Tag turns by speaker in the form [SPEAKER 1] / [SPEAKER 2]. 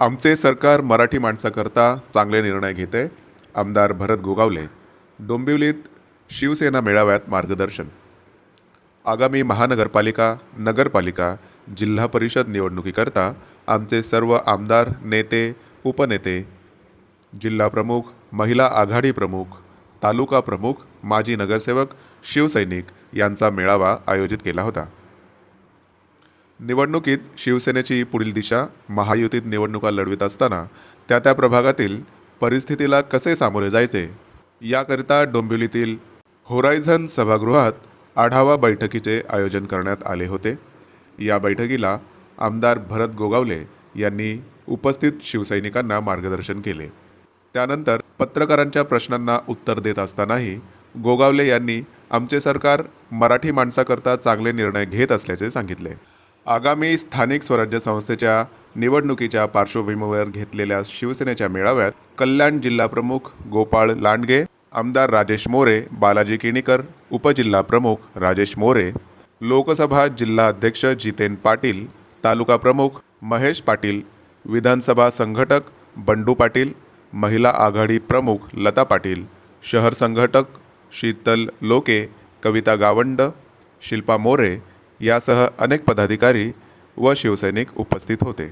[SPEAKER 1] आमचे सरकार मराठी माणसाकरता चांगले निर्णय घेते. आमदार भरत गोगावले डोंबिवलीत शिवसेना मेळाव्यात मार्गदर्शन. आगामी महानगरपालिका नगरपालिका जिल्हा परिषद निवडणुकीकरता आमचे सर्व आमदार नेते उपनेते जिल्हा प्रमुख महिला आघाडी प्रमुख तालुका प्रमुख माजी नगरसेवक शिवसैनिक यांचा मेळावा आयोजित केला होता. निवडणुकीत शिवसेनेची पुढील दिशा महायुतीत निवडणुका लढवित असताना त्या त्या प्रभागातील परिस्थितीला कसे सामोरे जायचे? याकरिता डोंबिवलीतील होरायझन सभागृहात आढावा बैठकीचे आयोजन करण्यात आले होते. या बैठकीला आमदार भरत गोगावले यांनी उपस्थित शिवसैनिकांना मार्गदर्शन केले. त्यानंतर पत्रकारांच्या प्रश्नांना उत्तर देत असतानाही गोगावले यांनी आमचे सरकार मराठी माणसाकरता चांगले निर्णय घेत असल्याचे सांगितले. आगामी स्थानिक स्वराज्य संस्थेच्या निवडणुकीच्या पार्श्वभूमीवर घेतलेल्या शिवसेनेच्या मेळाव्यात कल्याण जिल्हाप्रमुख गोपाळ लांडगे आमदार राजेश मोरे बालाजी किणीकर उपजिल्हा प्रमुख राजेश मोरे लोकसभा जिल्हाध्यक्ष जितेन पाटील तालुका प्रमुख महेश पाटील विधानसभा संघटक बंडू पाटील महिला आघाडी प्रमुख लता पाटील शहर संघटक शीतल लोके कविता गावंड शिल्पा मोरे यासह अनेक पदाधिकारी व शिवसैनिक उपस्थित होते.